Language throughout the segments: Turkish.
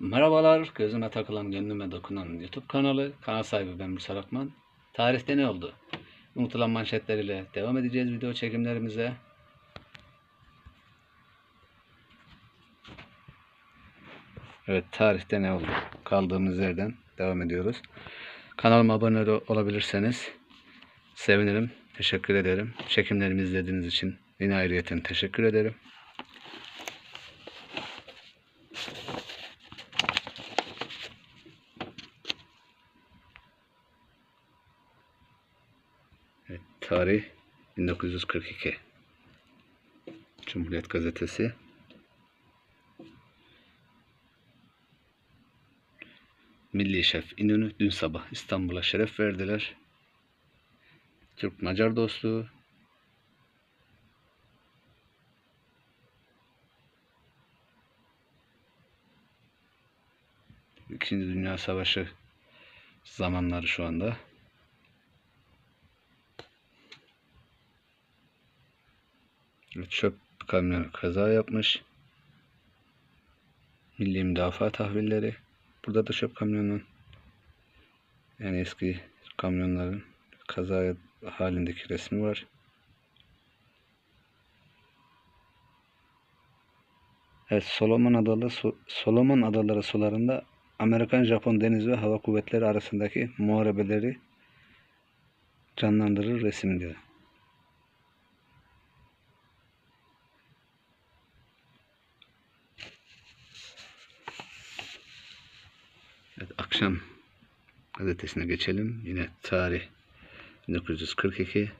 Merhabalar, gözüme takılan, gönlüme dokunan YouTube kanalı. Kanal sahibi ben Musa Akman. Tarihte ne oldu? Unutulan manşetleriyle devam edeceğiz video çekimlerimize. Evet, tarihte ne oldu? Kaldığımız yerden devam ediyoruz. Kanalıma abone olabilirseniz sevinirim. Teşekkür ederim. Çekimlerimi izlediğiniz için yine ayrıyeten teşekkür ederim. Evet, tarih 1942. Cumhuriyet Gazetesi. Milli Şef İnönü dün sabah İstanbul'a şeref verdiler. Türk-Macar dostluğu. İkinci Dünya Savaşı zamanları şu anda. Çöp kamyonu kaza yapmış. Milli müdafaa tahvilleri. Burada da çöp kamyonunun yani eski kamyonların kaza halindeki resmi var. Evet, Solomon Adaları Solomon Adaları sularında Amerikan Japon Deniz ve Hava Kuvvetleri arasındaki muharebeleri canlandırır resim diyor. Evet, akşam gazetesine geçelim. Yine tarih 1942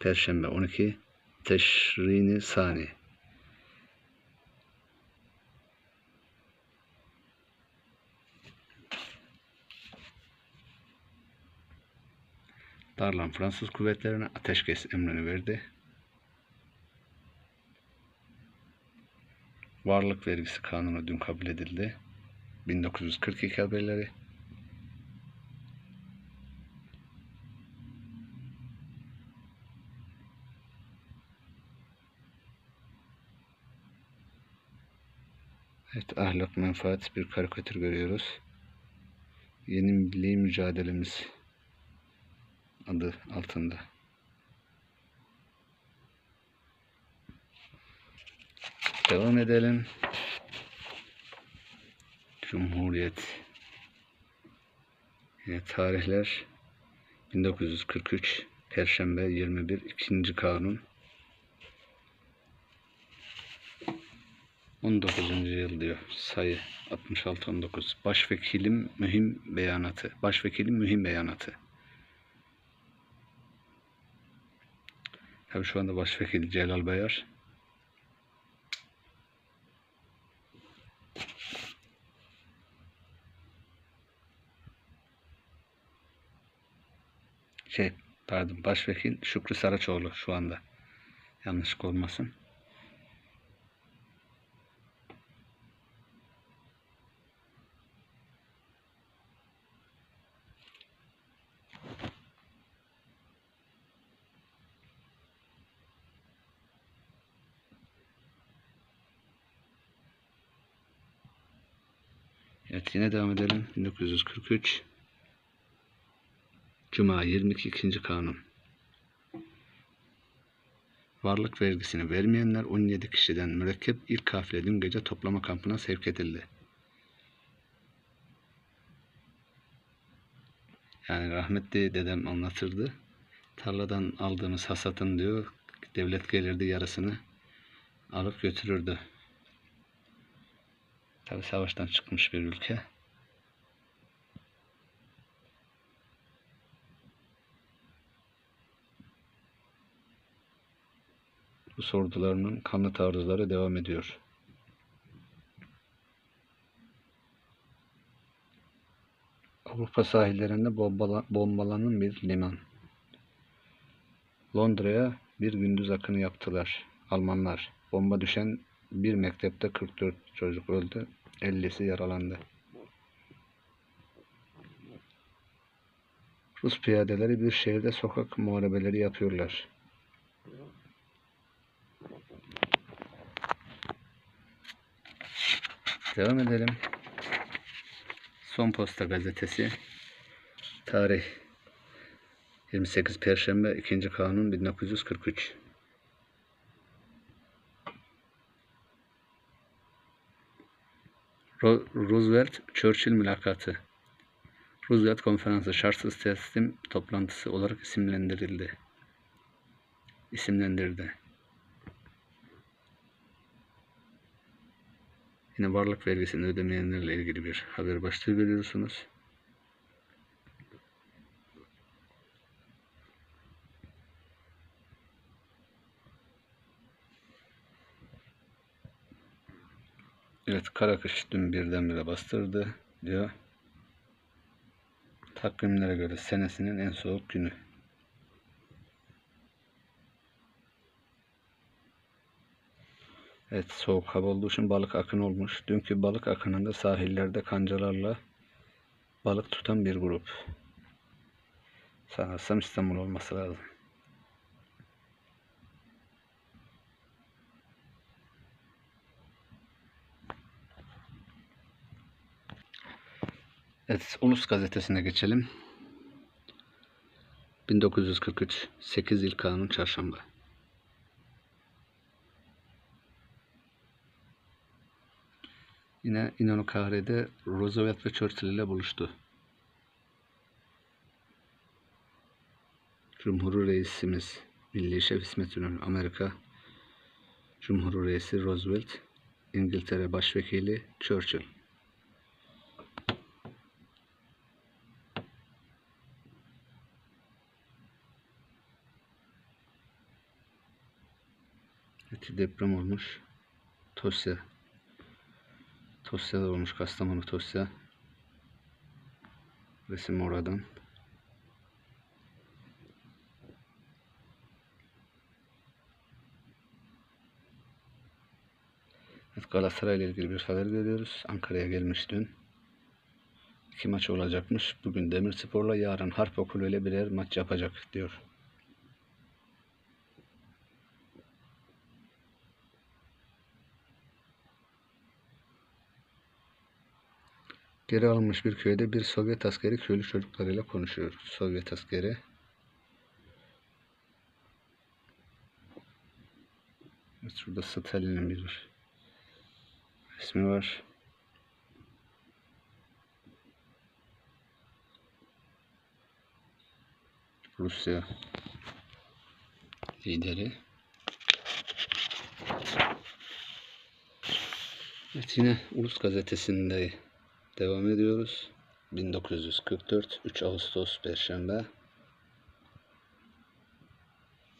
Perşembe 12 Teşrini Sani Darlan Fransız kuvvetlerine ateşkes emrini verdi. Varlık vergisi kanunu dün kabul edildi. 1942 haberleri. Evet, ahlak menfaat bir karikatür görüyoruz. Yeni milli mücadelemiz adı altında. Devam edelim. Cumhuriyet. Yine tarihler 1943 Perşembe 21 2. Kanun 19. yıl diyor sayı 66 19 Başvekilim mühim beyanatı Başvekilim mühim beyanatı Tabii şu anda Başvekil Celal Bayar şey pardon başvekil Şükrü Saraçoğlu şu anda yanlışlık olmasın. Evet yine devam edelim. 1943 Cuma 22. Kanun Varlık vergisini vermeyenler 17 kişiden mürekkep ilk kafile dün gece toplama kampına sevk edildi. Yani rahmetli dedem anlatırdı. Tarladan aldığımız hasatın diyor devlet gelirdi yarısını alıp götürürdü. Tabi savaştan çıkmış bir ülke. Bu sordularının kanlı taarruzları devam ediyor. Avrupa sahillerinde bombalanan bir liman. Londra'ya bir gündüz akını yaptılar. Almanlar. Bomba düşen bir mektepte 44 çocuk öldü. 50'si yaralandı. Rus piyadeleri bir şehirde sokak muharebeleri yapıyorlar. Devam edelim. Son Posta gazetesi. Tarih 28 Perşembe 2. Kanun 1943. Ro- Roosevelt Churchill mülakatı. Roosevelt konferansı şartsız teslim toplantısı olarak isimlendirildi. İsimlendirdi. Yine varlık vergisini ödemeyenlerle ilgili bir haber başlığı görüyorsunuz. Evet Karakış dün birdenbire bastırdı diyor. Takvimlere göre senesinin en soğuk günü. Evet soğuk hava olduğu için balık akın olmuş. Dünkü balık akınında sahillerde kancalarla balık tutan bir grup. Sanırsam İstanbul olması lazım. Evet, Ulus gazetesine geçelim. 1943 8 yıl kanun çarşamba. Yine İnönü Kahre'de Roosevelt ve Churchill ile buluştu. Cumhur Reisimiz Milli Şef İsmet İnönü Amerika Cumhur Reisi Roosevelt İngiltere Başvekili Churchill Evet, deprem olmuş. Tosya. Tosya'da olmuş. Kastamonu Tosya. Resim oradan. Evet, Galatasaray ile ilgili bir haber görüyoruz. Ankara'ya gelmiş dün. İki maç olacakmış. Bugün Demirspor'la yarın Harp Okulu ile birer maç yapacak diyor. Geri alınmış bir köyde bir Sovyet askeri köylü çocuklarıyla konuşuyor. Sovyet askeri. Evet, şurada Stalin'in bir resmi var. Rusya lideri. Evet yine Ulus gazetesinde devam ediyoruz. 1944 3 Ağustos Perşembe.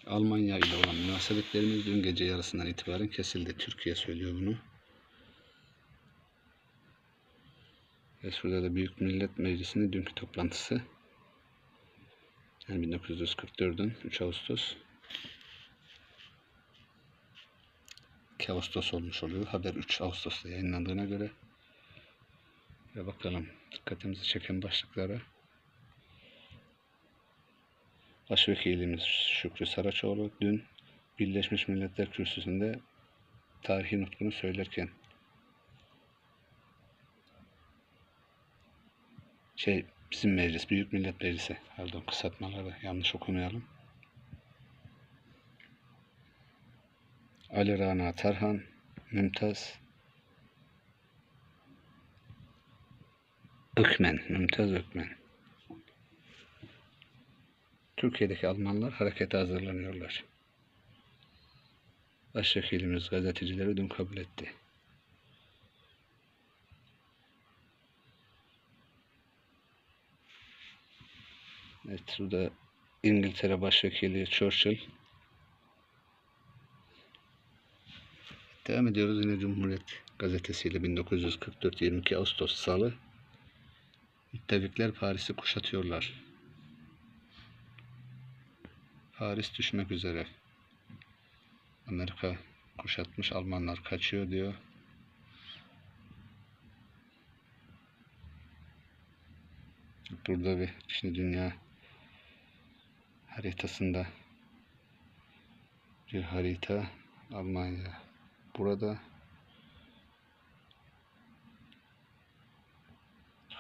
Almanya ile olan münasebetlerimiz dün gece yarısından itibaren kesildi. Türkiye söylüyor bunu. Ve şurada da Büyük Millet Meclisi'nin dünkü toplantısı. Yani 1944'ün 3 Ağustos 2 Ağustos olmuş oluyor. Haber 3 Ağustos'ta yayınlandığına göre. Ve bakalım dikkatimizi çeken başlıklara. Başvekilimiz Şükrü Saraçoğlu dün Birleşmiş Milletler Kürsüsü'nde tarihi nutkunu söylerken şey bizim meclis, Büyük Millet Meclisi pardon kısaltmaları yanlış okumayalım. Ali Rana Tarhan, Mümtaz Ökmen, Mümtaz Ökmen. Türkiye'deki Almanlar harekete hazırlanıyorlar. Başvekilimiz gazetecileri dün kabul etti. Evet, burada İngiltere Başvekili Churchill. Devam ediyoruz yine Cumhuriyet gazetesiyle 1944 22 Ağustos Salı. Müttefikler Paris'i kuşatıyorlar. Paris düşmek üzere. Amerika kuşatmış, Almanlar kaçıyor diyor. Burada bir şimdi dünya haritasında bir harita Almanya burada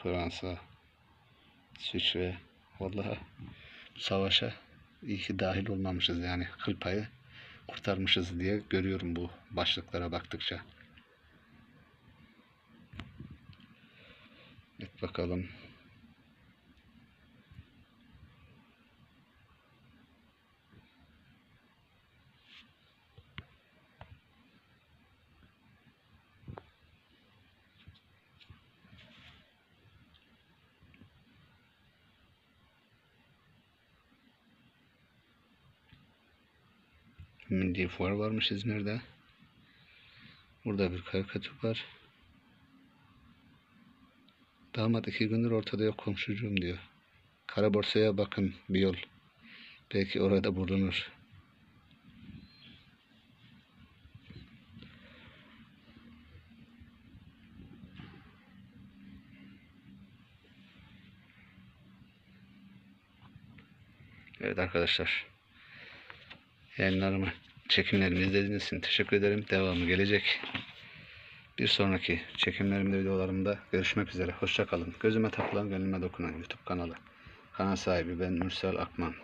Fransa, İsviçre. Vallahi savaşa iyi ki dahil olmamışız yani. Kıl payı kurtarmışız diye görüyorum bu başlıklara baktıkça. Evet bakalım. Milli fuar varmış İzmir'de. Burada bir karikatür var. Damat iki gündür ortada yok komşucuğum diyor. Kara borsaya bakın bir yol. Belki orada bulunur. Evet arkadaşlar. Yayınlarımı, çekimlerimi izlediğiniz için teşekkür ederim. Devamı gelecek. Bir sonraki çekimlerimde, videolarımda görüşmek üzere. Hoşça kalın. Gözüme takılan, gönlüme dokunan YouTube kanalı. Kanal sahibi ben Mürsel Akman.